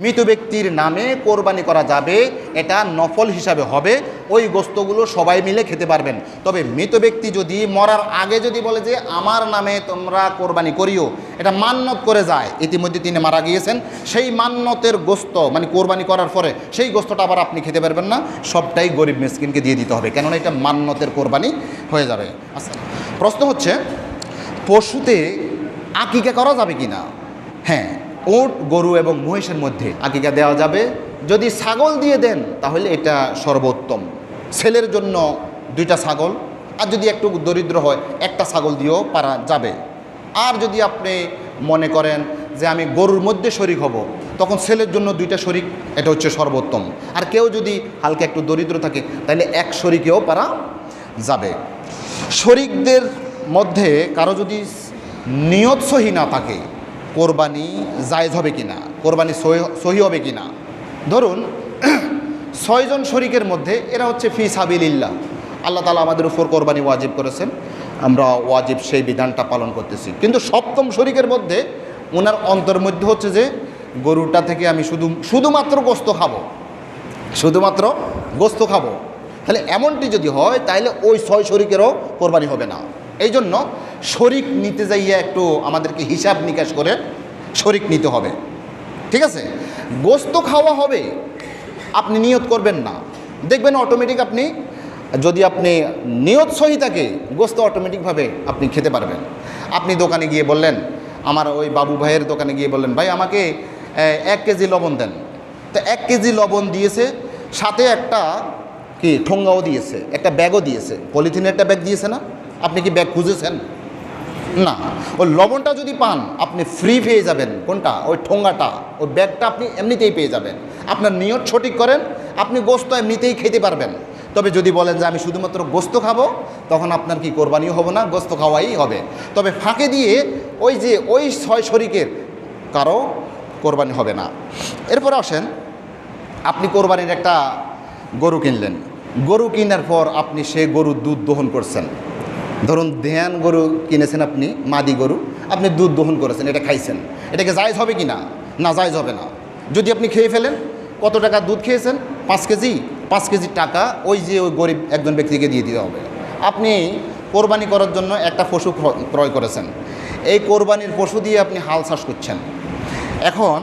মৃত ব্যক্তির নামে কোরবানি করা যাবে, এটা নফল হিসাবে হবে, ওই গোস্তগুলো সবাই মিলে খেতে পারবেন। তবে মৃত ব্যক্তি যদি মরার আগে যদি বলে যে, আমার নামে তোমরা কোরবানি করিও এটা মান্যত করে যায়। ইতিমধ্যে তিনি মারা গিয়েছেন। সেই মান্যতের গোস্ত মানে কোরবানি করার পরে সেই গোস্তটা আবার আপনি খেতে পারবেন না। সবটাই গরিব মিসকিনকে দিয়ে দিতে হবে, কেননা এটা মান্যতের কোরবানি হয়ে যাবে। আচ্ছা প্রশ্ন হচ্ছে, পশুতে আকিকা করা যাবে কি না হ্যাঁ ওট গরু এবং মহিষের মধ্যে। আকিকা দেওয়া যাবে, যদি ছাগল দিয়ে দেন, তাহলে এটা সর্বোত্তম। ছেলের জন্য দুইটা ছাগল, আর যদি একটু দরিদ্র হয়, একটা ছাগল দিয়েও পারা যাবে। আর যদি আপনি মনে করেন যে আমি গরুর মধ্যে শরিক হব, তখন ছেলের জন্য দুইটা শরিক, এটা হচ্ছে সর্বোত্তম। আর কেউ যদি হালকা একটু দরিদ্র থাকে, তাহলে এক শরিকেও পারা যাবে। শরিকদের মধ্যে কারও যদি নিয়ত সহি না থাকে কোরবানি জায়েজ হবে কি না কোরবানি সহি- হবে কি না ধরুন ছয়জন শরিকের মধ্যে এরা হচ্ছে ফি সাবিলিল্লাহ। আল্লাহ তালা আমাদের উপর কোরবানি ওয়াজিব করেছেন। আমরা ওয়াজিব সেই বিধানটা পালন করতেছি। কিন্তু সপ্তম শরিকের মধ্যে ওনার অন্তর মধ্যে হচ্ছে যে গরুটা থেকে আমি শুধু শুধুমাত্র গোস্ত খাব। শুধুমাত্র গোস্ত খাব। তাহলে এমনটি যদি হয়, তাহলে ওই ছয় শরিকেরও কোরবানি হবে না। এই জন্য শরিক নিতে যাইয়া একটু আমাদেরকে হিসাব নিকাশ করে শরিক নিতে হবে। ঠিক আছে? গোস্ত খাওয়া হবে, আপনি নিয়ত করবেন না। দেখবেন অটোমেটিক আপনি, যদি আপনি নিয়ত সহি থাকে, গোস্ত অটোমেটিকভাবে আপনি খেতে পারবেন। আপনি দোকানে গিয়ে বললেন, আমার ওই বাবু ভাইয়ের দোকানে গিয়ে বললেন, ভাই, আমাকে এক কেজি লবণ দেন। তো এক কেজি লবণ দিয়েছে, সাথে একটা কি ঠোঙ্গাও দিয়েছে, একটা ব্যাগও দিয়েছে। পলিথিনের একটা ব্যাগ দিয়েছে না? আপনি কি ব্যাগ খুঁজেছেন? না, ওই লবণটা যদি পান, আপনি ফ্রি পেয়ে যাবেন। কোনটা? ওই ঠোঙ্গাটা ওই ব্যাগটা আপনি এমনিতেই পেয়ে যাবেন। আপনার নিয়ত সঠিক করেন, আপনি গোস্ত এমনিতেই খেতে পারবেন। তবে যদি বলেন যে, আমি শুধুমাত্র গোস্ত খাব, তখন আপনার কি কোরবানিও হবে না, গোস্ত খাওয়াই হবে। তবে ফাঁকে দিয়ে ওই যে, ওই ছয় শরিকের কারও কোরবানি হবে না। এরপরে আসেন, আপনি কোরবানির একটা গরু কিনলেন। গরু কেনার পর আপনি সে গরুর দুধ দহন করছেন। ধরুন ধ্যান গরু কিনেছেন আপনি, মাদি গরু, আপনি দুধ দহন করেছেন, এটা খাইছেন। এটাকে জায়জ হবে কি না? না, জায়জ হবে না। যদি আপনি খেয়ে ফেলেন, কত টাকা দুধ খেয়েছেন? পাঁচ কেজি। পাঁচ কেজি টাকা ওই যে ওই গরিব একজন ব্যক্তিকে দিয়ে দিতে হবে। আপনি কোরবানি করার জন্য একটা পশু ক্রয় করেছেন। এই কোরবানির পশু দিয়ে আপনি হাল চাষ করছেন। এখন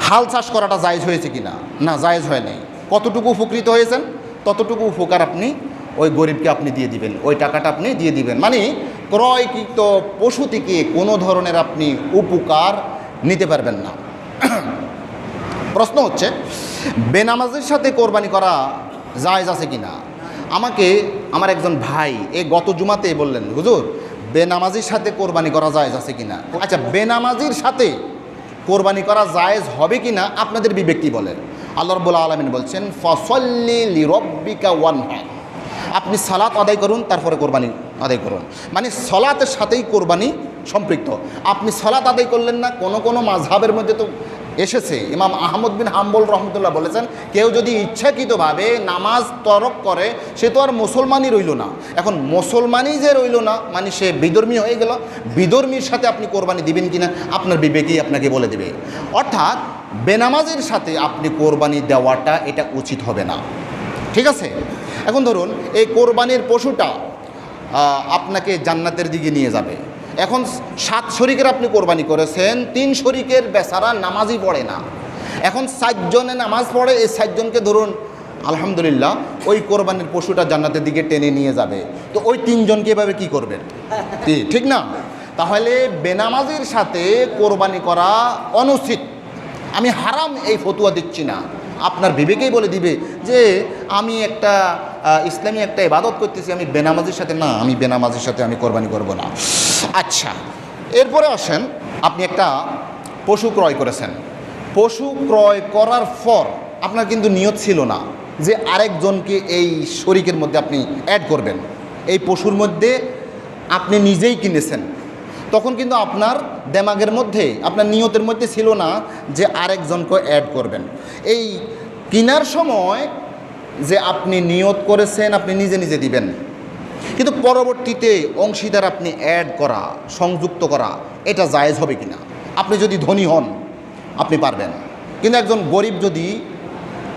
হাল চাষ করাটা জায়েজ হয়েছে কি না? না, জায়েজ হয় নাই। কতটুকু উপকৃত হয়েছেন? ততটুকু উপকার আপনি ওই গরিবকে আপনি দিয়ে দিবেন, ওই টাকাটা আপনি দিয়ে দিবেন। মানে ক্রয়কৃত পশু থেকে কোনো ধরনের আপনি উপকার নিতে পারবেন না। প্রশ্ন হচ্ছে, বেনামাজের সাথে কোরবানি করা জায়েজ আছে কি না আমাকে, আমার একজন ভাই এই গত জুমাতে বললেন, হুজুর, বেনামাজির সাথে কোরবানি করা জায়েজ আছে কি না আচ্ছা বেনামাজির সাথে কোরবানি করা জায়েজ হবে কি না আপনাদের বিবেক কি বলে আল্লাহ রব্বুল আলমিন বলছেন, ফসল্লি লিরব্বিকা ওয়ানহা। আপনি সালাত আদায় করুন, তারপরে কোরবানি আদায় করুন। মানে সলাতের সাথেই কোরবানি সম্পৃক্ত। আপনি সলাত আদায় করলেন না, কোনো কোনো মাঝহাবের মধ্যে তো এসেছে। ইমাম আহমদ বিন হাম্বল রহমতুল্লাহ বলেছেন, কেউ যদি ইচ্ছাকৃতভাবে নামাজ তরক করে, সে তো আর মুসলমানই রইল না। এখন মুসলমানই যে রইল না মানে সে বিধর্মী হয়ে গেল। বিধর্মীর সাথে আপনি কোরবানি দিবেন কিনা, আপনার বিবেকই আপনাকে বলে দেবে। অর্থাৎ বেনামাজের সাথে আপনি কোরবানি দেওয়াটা এটা উচিত হবে না। ঠিক আছে? এখন ধরুন, এই কোরবানির পশুটা আপনাকে জান্নাতের দিকে নিয়ে যাবে। এখন সাত শরিকের আপনি কোরবানি করেছেন, তিন শরিকের বেচারা নামাজই পড়ে না। এখন সাতজনে নামাজ পড়ে, এই ষাটজনকে ধরুন, আলহামদুলিল্লাহ, ওই কোরবানির পশুটা জান্নাতের দিকে টেনে নিয়ে যাবে। তো ওই তিনজনকে এভাবে কি করবেন? ঠিক না? তাহলে বেনামাজির সাথে কোরবানি করা অনুচিত। আমি হারাম এই ফতুয়া দিচ্ছি না। আপনার বিবেকেই বলে দিবে যে আমি একটা ইসলামী একটা ইবাদত করতেছি, আমি বেনামাজির সাথে, না, আমি বেনামাজির সাথে আমি কোরবানি করব না। আচ্ছা এরপরে আসেন, আপনি একটা পশু ক্রয় করেছেন। পশু ক্রয় করার পর আপনার কিন্তু নিয়ত ছিল না যে আরেকজনকে এই শরিকের মধ্যে আপনি অ্যাড করবেন। এই পশুর মধ্যে আপনি নিজেই কিনেছেন। তখন কিন্তু আপনার দেমাগের মধ্যে, আপনার নিয়তের মধ্যে ছিল না যে আরেকজনকে অ্যাড করবেন। এই কেনার সময় যে আপনি নিয়ত করেছেন, আপনি নিজে নিজে দিবেন। কিন্তু পরবর্তীতে অংশীদার আপনি অ্যাড করা, সংযুক্ত করা, এটা জায়েজ হবে কিনা? আপনি যদি ধনী হন, আপনি পারবেন। কিন্তু একজন গরিব যদি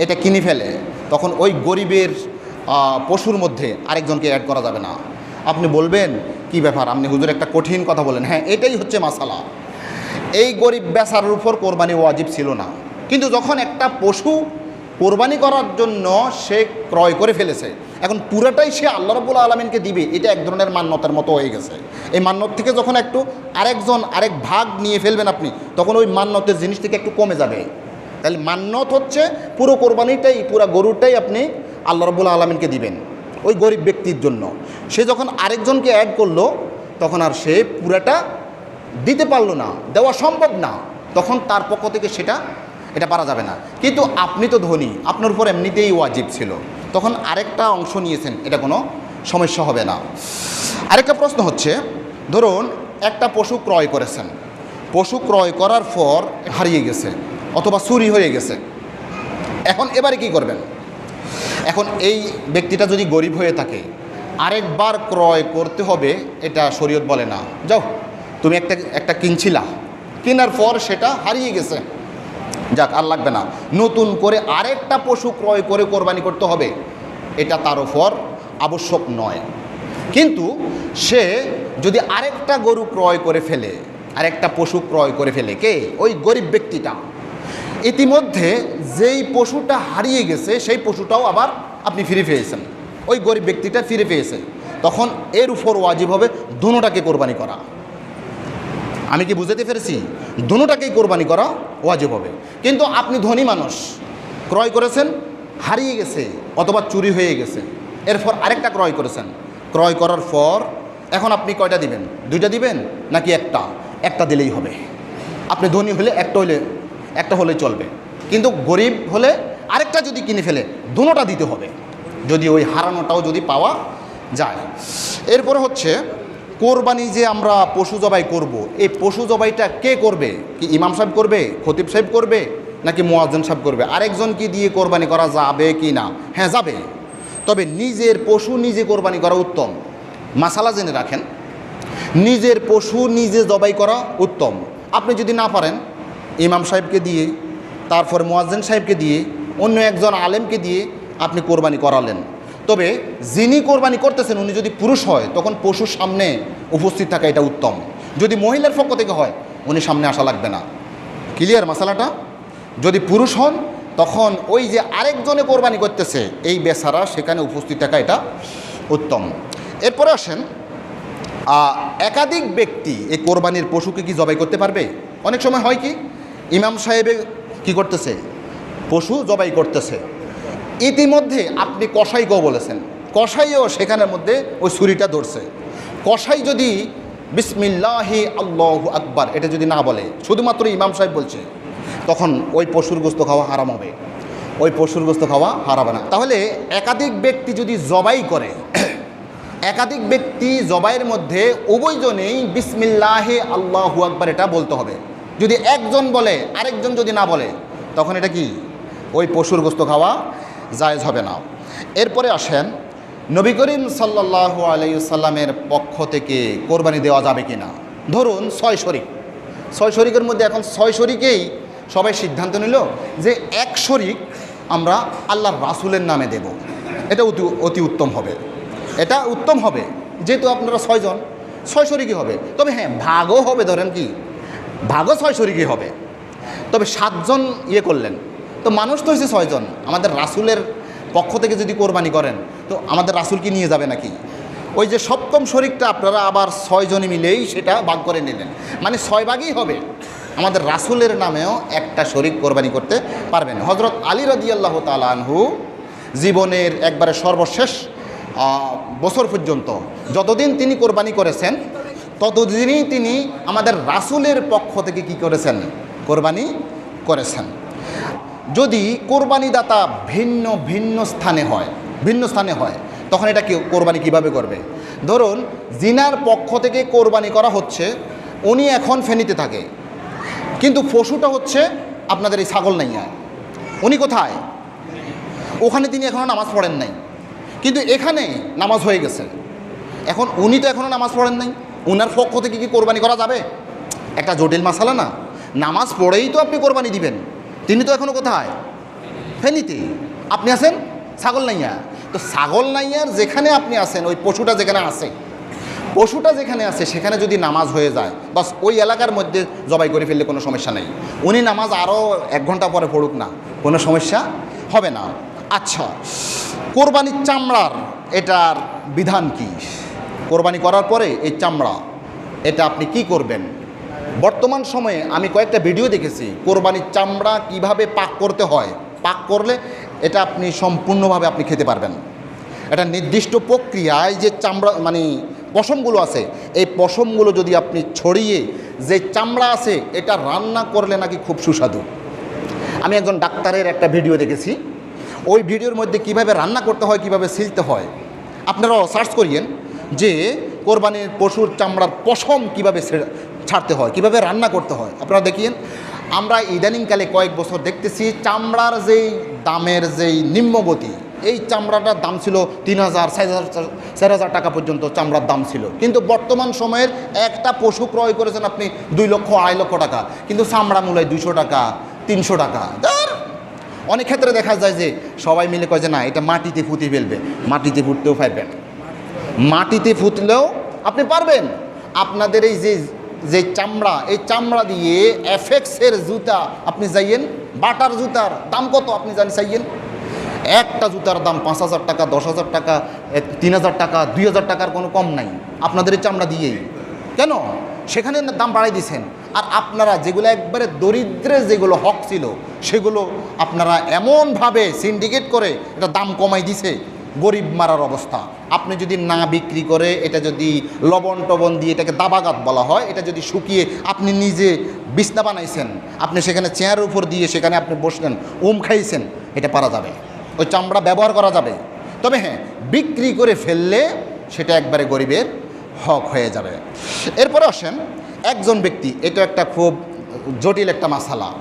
এটা কিনে ফেলে, তখন ওই গরিবের পশুর মধ্যে আরেকজনকে অ্যাড করা যাবে না। আপনি বলবেন, কি ব্যাপার? আপনি হুজুর একটা কঠিন কথা বলেন। হ্যাঁ এটাই হচ্ছে মাসালা। এই গরিব বেচার উপর কোরবানি ওয়াজিব ছিল না। কিন্তু যখন একটা পশু কোরবানি করার জন্য সে ক্রয় করে ফেলেছে, এখন পুরাটাই সে আল্লাহ রবুল আলমিনকে দিবে, এটা এক ধরনের মান্যতার মতো হয়ে গেছে। এই মান্যত থেকে যখন একটু আরেকজন, আরেক ভাগ নিয়ে ফেলবেন আপনি, তখন ওই মান্যতের জিনিস থেকে একটু কমে যাবে। তাহলে মান্যত হচ্ছে পুরো কোরবানিটাই, পুরো গরুটাই আপনি আল্লাহ রবুল আলমিনকে দিবেন। ওই গরিব ব্যক্তির জন্য। সে যখন আরেকজনকে অ্যাড করল, তখন আর সে পুরাটা দিতে পারল না, দেওয়া সম্ভব না। তখন তার পক্ষ থেকে সেটা, এটা পারা যাবে না। কিন্তু আপনি তো ধনী, আপনার উপর এমনিতেই ওয়াজিব ছিল। তখন আরেকটা অংশ নিয়েছেন, এটা কোনো সমস্যা হবে না। আরেকটা প্রশ্ন হচ্ছে, ধরুন একটা পশু ক্রয় করেছেন। পশু ক্রয় করার পর হারিয়ে গেছে, অথবা চুরি হয়ে গেছে। এখন এবারে কি করবেন? এখন এই ব্যক্তিটা যদি গরিব হয়ে থাকে, আরেকবার ক্রয় করতে হবে, এটা শরীয়ত বলে না। যাও, তুমি একটা একটা কিনছিলা। কেনার পর সেটা হারিয়ে গেছে। যাক, আর লাগবে না। নতুন করে আরেকটা পশু ক্রয় করে কোরবানি করতে হবে। এটা তার ওপর আবশ্যক নয়। কিন্তু সে যদি আরেকটা গরু ক্রয় করে ফেলে, আরেকটা পশু ক্রয় করে ফেলে, কে? ওই গরিব ব্যক্তিটা। ইতিমধ্যে যেই পশুটা হারিয়ে গেছে, সেই পশুটাও আবার আপনি ফিরে পেয়েছেন। ওই গরিব ব্যক্তিটা ফিরে পেয়েছে। তখন এর উপর ওয়াজিব হবে, দুটাকে কোরবানি করা। আমি কি বুঝাতে পেরেছি? দুটাকেই কোরবানি করা ওয়াজিব হবে। কিন্তু আপনি ধনী মানুষ, ক্রয় করেছেন, হারিয়ে গেছে, অথবা চুরি হয়ে গেছে। এরপর আরেকটা ক্রয় করেছেন। ক্রয় করার পর এখন আপনি কয়টা দিবেন? দুইটা দিবেন নাকি একটা? একটা দিলেই হবে। আপনি ধনী হলে একটা হলে একটা হলে চলবে। কিন্তু গরিব হলে আরেকটা যদি কিনে ফেলে দুটোটা দিতে হবে। যদি ওই হারানোটাও যদি পাওয়া যায়। এরপরে হচ্ছে, কোরবানি যে আমরা পশু জবাই করব, এই পশু জবাইটা কে করবে? কি ইমাম সাহেব করবে? খতিব সাহেব করবে? নাকি মোয়াজ্জেন সাহেব করবে? আরেকজন কি দিয়ে কোরবানি করা যাবে কি না? হ্যাঁ যাবে। তবে নিজের পশু নিজে কোরবানি করা উত্তম। মাসালা জেনে রাখেন। নিজের পশু নিজে জবাই করা উত্তম। আপনি যদি না পারেন ইমাম সাহেবকে দিয়ে, তারপর মোয়াজ্জেন সাহেবকে দিয়ে, অন্য একজন আলেমকে দিয়ে আপনি কোরবানি করালেন। তবে যিনি কোরবানি করতেছেন, উনি যদি পুরুষ হয়, তখন পশুর সামনে উপস্থিত থাকা এটা উত্তম। যদি মহিলার পক্ষ থেকে হয়, উনি সামনে আসা লাগবে না। ক্লিয়ার মশালাটা যদি পুরুষ হন, তখন ওই যে আরেকজনে কোরবানি করতেছে, এই বেচারা সেখানে উপস্থিত থাকা এটা উত্তম। এরপরে আসেন একাধিক ব্যক্তি এই কোরবানির পশুকে কি জবাই করতে পারবে? অনেক সময় হয় কি ইমাম সাহেবে কি করতেছে? পশু জবাই করতেছে। ইতিমধ্যে আপনি কসাইকেও বলেছেন। কসাইও সেখানের মধ্যে ওই ছুরিটা ধরছে। কসাই যদি বিসমিল্লাহি আল্লাহ আকবার, এটা যদি না বলে, শুধুমাত্র ইমাম সাহেব বলছে, তখন ওই পশুর গোস্ত খাওয়া হারাম হবে। ওই পশুর গোস্ত খাওয়া হারাবে না। তাহলে একাধিক ব্যক্তি যদি জবাই করে, একাধিক ব্যক্তি জবাইয়ের মধ্যে উভয়জনেই বিসমিল্লাহে আল্লাহু আকবার এটা বলতে হবে। যদি একজন বলে, আরেকজন যদি না বলে, তখন এটা কি? ওই পশুর গোস্ত খাওয়া জায়েজ হবে না। এরপরে আসেন, নবী করিম সাল্লাহ আলাইসাল্লামের পক্ষ থেকে কোরবানি দেওয়া যাবে কি না ধরুন ছয় শরিক। ছয় শরিকের মধ্যে এখন ছয় শরিকেই সবাই সিদ্ধান্ত নিল যে এক শরিক আমরা আল্লাহর রাসুলের নামে দেব। এটা অতি অতি উত্তম হবে। এটা উত্তম হবে। যেহেতু আপনারা ছয়জন, ছয় শরিকই হবে। তবে হ্যাঁ ভাগও হবে ধরেন কি? ভাগও ছয় শরিকই হবে। তবে সাতজন ইয়ে করলেন। তো মানুষ তো হয়েছে ছয়জন। আমাদের রাসুলের পক্ষ থেকে যদি কোরবানি করেন, তো আমাদের রাসুলকে নিয়ে যাবে নাকি? ওই যে সপ্তম শরিকটা আপনারা আবার ছয়জনে মিলেই সেটা ভাগ করে নিলেন। মানে ছয় ভাগই হবে। আমাদের রাসুলের নামেও একটা শরিক কোরবানি করতে পারবেন। হজরত আলী রদিয়াল্লাহ তালানহু জীবনের একবারে সর্বশেষ বছর পর্যন্ত যতদিন তিনি কোরবানি করেছেন ততদিনই তিনি আমাদের রাসুলের পক্ষ থেকে কি করেছেন? কোরবানি করেছেন। যদি কোরবানিদাতা ভিন্ন ভিন্ন স্থানে হয়, ভিন্ন স্থানে হয়, তখন এটা কি, কোরবানি কীভাবে করবে? ধরুন, জিনার পক্ষ থেকে কোরবানি করা হচ্ছে, উনি এখন ফেনীতে থাকে। কিন্তু পশুটা হচ্ছে আপনাদের এই ছাগল নাইয়া উনি কোথায়? ওখানে তিনি এখনও নামাজ পড়েন নাই। কিন্তু এখানে নামাজ হয়ে গেছে। এখন উনি তো এখনও নামাজ পড়েন নাই। উনার পক্ষ থেকে কি কোরবানি করা যাবে? একটা জটিল মাসালা না। নামাজ পড়েই তো আপনি কোরবানি দিবেন। তিনি তো এখনও কোথায়? ফেনীতে। আপনি আছেন? ছাগল নাইয়া। তো ছাগল নাইয়ার যেখানে আপনি আছেন, ওই পশুটা যেখানে আছে, পশুটা যেখানে আছে, সেখানে যদি নামাজ হয়ে যায়, বাস ওই এলাকার মধ্যে জবাই করে ফেললে কোনো সমস্যা নেই। উনি নামাজ আরও এক ঘণ্টা পরে পড়ুক না, কোনো সমস্যা হবে না। আচ্ছা কোরবানির চামড়ার এটার বিধান কি? কোরবানি করার পরে এই চামড়া, এটা আপনি কি করবেন? বর্তমান সময়ে আমি কয়েকটা ভিডিও দেখেছি, কোরবানির চামড়া কীভাবে পাক করতে হয়। পাক করলে এটা আপনি সম্পূর্ণভাবে আপনি খেতে পারবেন। একটা নির্দিষ্ট প্রক্রিয়ায় যে চামড়া মানে পশমগুলো আছে, এই পশমগুলো যদি আপনি ছড়িয়ে যে চামড়া আছে, এটা রান্না করলে নাকি খুব সুস্বাদু। আমি একজন ডাক্তারের একটা ভিডিও দেখেছি। ওই ভিডিওর মধ্যে কীভাবে রান্না করতে হয়, কীভাবে সিলতে হয়, আপনারাও সার্চ করিয়েন। যে কোরবানির পশুর চামড়ার পশম কীভাবে ছাড়তে হয়, কীভাবে রান্না করতে হয়। আপনারা দেখিয়েন, আমরা ইদানিংকালে কয়েক বছর দেখতেছি চামড়ার যেই দামের যেই নিম্নগতি, এই চামড়াটার দাম ছিল তিন হাজার, চার হাজার টাকা পর্যন্ত চামড়ার দাম ছিল। কিন্তু বর্তমান সময়ের একটা পশু ক্রয় করেছেন আপনি দুই লক্ষ, আড়াই লক্ষ টাকা, কিন্তু চামড়া মূল্য দুশো টাকা, তিনশো টাকা। অনেক ক্ষেত্রে দেখা যায় যে সবাই মিলে কয় যে না, এটা মাটিতে ফুটি ফেলবে, মাটিতে ফুটতেও পারবেন মাটিতে ফুটলেও আপনি পারবেন। আপনাদের এই যে যে চামড়া, এই চামড়া দিয়ে এফেক্সের জুতা আপনি যাইয়েন বাটার জুতার দাম কত আপনি জানি চাইয়েন? একটা জুতার দাম পাঁচ হাজার টাকা, দশ হাজার টাকা তিন হাজার টাকা, দুই হাজার টাকার কোনো কম নাই। আপনাদের এই চামড়া দিয়েই। কেন? সেখানে দাম বাড়াই দিছেন। আর আপনারা যেগুলো একবারে দরিদ্রে যেগুলো হক ছিল, সেগুলো আপনারা এমনভাবে সিন্ডিকেট করে এটা দাম কমাই দিছে। গরিব মারার অবস্থা। আপনি যদি না বিক্রি করে, এটা যদি লবণ টবণ দিয়ে এটাকে দাবাগাত বলা হয়, এটা যদি শুকিয়ে আপনি নিজে বিছনা বানাইছেন, আপনি সেখানে চেয়ারের উপর দিয়ে সেখানে আপনি বসলেন, উম খাইছেন, এটা পারা যাবে। ওই চামড়া ব্যবহার করা যাবে। তবে হ্যাঁ বিক্রি করে ফেললে সেটা একবারে গরিবের হক হয়ে যাবে। এরপরে আসেন, একজন ব্যক্তি, এটা একটা খুব জটিল একটা মাসালা।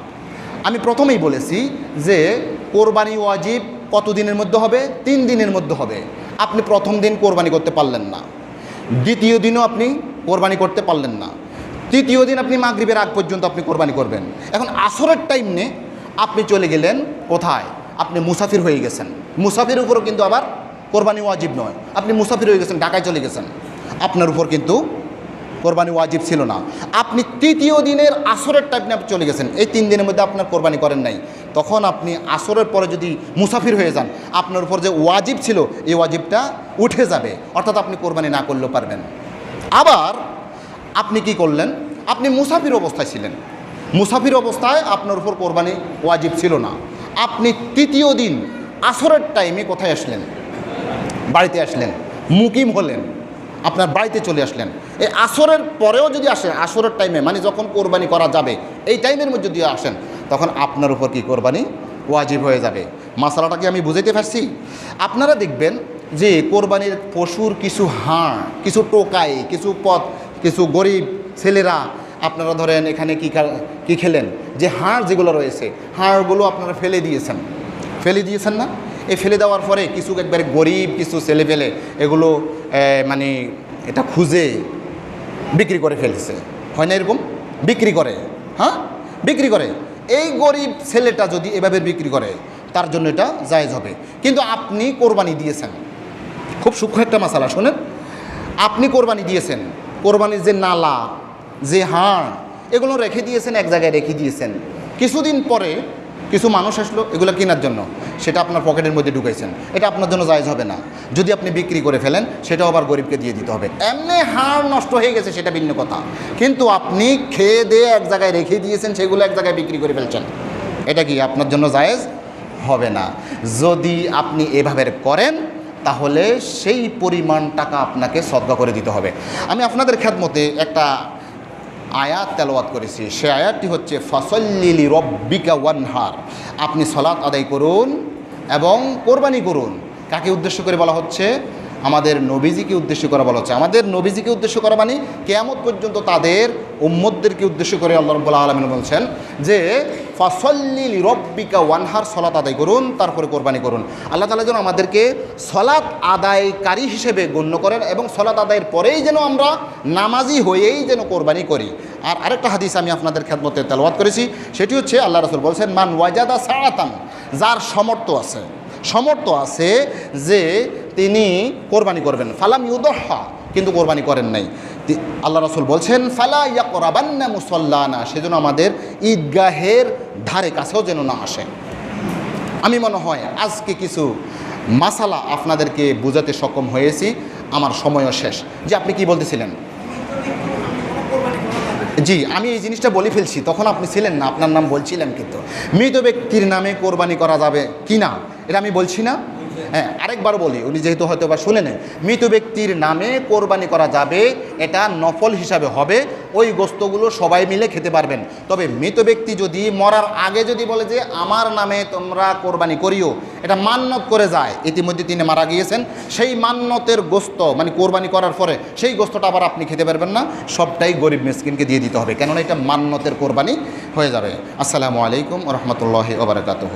আমি প্রথমেই বলেছি যে, কোরবানি ওয়াজিব কত দিনের মধ্যে হবে? তিন দিনের মধ্যে হবে। আপনি প্রথম দিন কোরবানি করতে পারলেন না। দ্বিতীয় দিনও আপনি কোরবানি করতে পারলেন না। তৃতীয় দিন আপনি মাগরিবের আগ পর্যন্ত আপনি কোরবানি করবেন। এখন আসরের টাইম নে আপনি চলে গেলেন কোথায়? আপনি মুসাফির হয়ে গেছেন। মুসাফির উপরও কিন্তু আবার কোরবানি ওয়াজিব নয়। আপনি মুসাফির হয়ে গেছেন, ঢাকায় চলে গেছেন। আপনার উপর কিন্তু কোরবানি ওয়াজিব ছিল না। আপনি তৃতীয় দিনের আসরের টাইমে আপনি চলে গেছেন। এই তিন দিনের মধ্যে আপনার কোরবানি করেন নাই। তখন আপনি আসরের পরে যদি মুসাফির হয়ে যান, আপনার উপর যে ওয়াজিব ছিল, এই ওয়াজিবটা উঠে যাবে। অর্থাৎ আপনি কোরবানি না করলেও পারবেন। আবার আপনি কি করলেন? আপনি মুসাফির অবস্থায় ছিলেন। মুসাফির অবস্থায় আপনার উপর কোরবানি ওয়াজিব ছিল না। আপনি তৃতীয় দিন আসরের টাইমে কোথায় আসলেন? বাড়িতে আসলেন। মুকিম হলেন। আপনার বাড়িতে চলে আসলেন। এই আসরের পরেও যদি আসেন আসরের টাইমে মানে যখন কোরবানি করা যাবে, এই টাইমের মধ্যে যদি আসেন, তখন আপনার উপর কি কোরবানি ওয়াজিব হয়ে যাবে। মশালাটা কি আমি বুঝাইতে পারছি? আপনারা দেখবেন যে কোরবানির পশুর কিছু হাড়, কিছু টোকাই, কিছু পথ কিছু গরিব ছেলেরা, আপনারা ধরেন এখানে কী কী খেলেন? যে হাড় যেগুলো রয়েছে, হাড়গুলো আপনারা ফেলে দিয়েছেন। ফেলে দিয়েছেন না? এই ফেলে দেওয়ার পরে কিছু একবারে গরিব কিছু ছেলে ফেলে এগুলো মানে এটা খুঁজে বিক্রি করে ফেলছে। হয় না এরকম? বিক্রি করে। হ্যাঁ? বিক্রি করে। এই গরিব ছেলেটা যদি এভাবে বিক্রি করে, তার জন্য এটা জায়েজ হবে। কিন্তু আপনি কোরবানি দিয়েছেন। খুব সূক্ষ্ম একটা মশালা শোনেন। আপনি কোরবানি দিয়েছেন। কোরবানির যে নালা, যে হাড়, এগুলো রেখে দিয়েছেন, এক জায়গায় রেখে দিয়েছেন। কিছুদিন পরে কিছু মানুষ আসলো, এগুলো কেনার জন্য। সেটা আপনার পকেটের মধ্যে ঢুকাইছেন। এটা আপনার জন্য জায়জ হবে না। যদি আপনি বিক্রি করে ফেলেন, সেটাও আবার গরিবকে দিয়ে দিতে হবে। এমনি হাড় নষ্ট হয়ে গেছে, সেটা ভিন্ন কথা। কিন্তু আপনি খেয়ে দিয়ে এক জায়গায় রেখে দিয়েছেন, সেগুলো এক জায়গায় বিক্রি করে ফেলছেন। এটা কি আপনার জন্য জায়েজ? হবে না। যদি আপনি এভাবে করেন, তাহলে সেই পরিমাণ টাকা আপনাকে সদ্গা করে দিতে হবে। আমি আপনাদের খ্যাত মতে একটা আয়াত তেলাওয়াত করেছি। সে আয়াতটি হচ্ছে ফসল্লিলি রব্বিকা ওয়ানহার। আপনি সলাত আদায় করুন এবং কোরবানি করুন। কাকে উদ্দেশ্য করে বলা হচ্ছে? আমাদের নবীজিকে উদ্দেশ্য করা বলা হচ্ছে। আমাদের নবীজিকে উদ্দেশ্য করা মানে কেয়ামত পর্যন্ত তাদের উম্মদদেরকে উদ্দেশ্য করে আল্লাহ রব্বুল্লাহ আলমিন বলছেন যে ফসল্লিল রব্বিকা ওয়ানহার সলাত আদায় করুন, তারপরে কোরবানি করুন। আল্লাহ তালা যেন আমাদেরকে সলাৎ আদায়কারী হিসেবে গণ্য করেন এবং সলাৎ আদায়ের পরেই যেন আমরা নামাজি হয়েই যেন কোরবানি করি। আর আরেকটা হাদিস আমি আপনাদের খেদমতে তেলবাদ করেছি, সেটি হচ্ছে আল্লাহ রসুল বলছেন, মান ওয়াজাদা সারাতান যার সমর্থ আছে। সমর্থ আছে যে তিনি কোরবানি করবেন। ফালাম ইউদহা, কিন্তু কোরবানি করেন নাই। আল্লাহ রসুল বলছেন, ফালা ইয়া করাবান্না মুসল্লানা সেজন্য আমাদের ঈদগাহের ধারে কাছেও যেন না আসে। আমি মনে হয় আজকে কিছু মাসালা আপনাদেরকে বোঝাতে সক্ষম হয়েছি, আমার সময়ও শেষ। যে আপনি কি বলতেছিলেন? জি, আমি এই জিনিসটা বলে ফেলছি, তখন আপনি ছিলেন না, আপনার নাম বলছিলেন কিন্তু। মৃত ব্যক্তির নামে কোরবানি করা যাবে কি না, এটা আমি বলছি না। হ্যাঁ আরেকবার বলি, উনি যেহেতু হয়তো বা শুনে নেন, মৃত ব্যক্তির নামে কোরবানি করা যাবে, এটা নফল হিসাবে হবে, ওই গোস্তগুলো সবাই মিলে খেতে পারবেন। তবে মৃত ব্যক্তি যদি মরার আগে যদি বলে যে, আমার নামে তোমরা কোরবানি করিও এটা মান্যত করে যায়। ইতিমধ্যে তিনি মারা গিয়েছেন, সেই মান্যতের গোস্ত মানে কোরবানি করার পরে, সেই গোস্তটা আবার আপনি খেতে পারবেন না, সবটাই গরিব মিসকিনকে দিয়ে দিতে হবে। কেননা এটা মান্যতের কোরবানি হয়ে যাবে। আসসালামু আলাইকুম রহমতুল্লাহ ওবরাকাতহ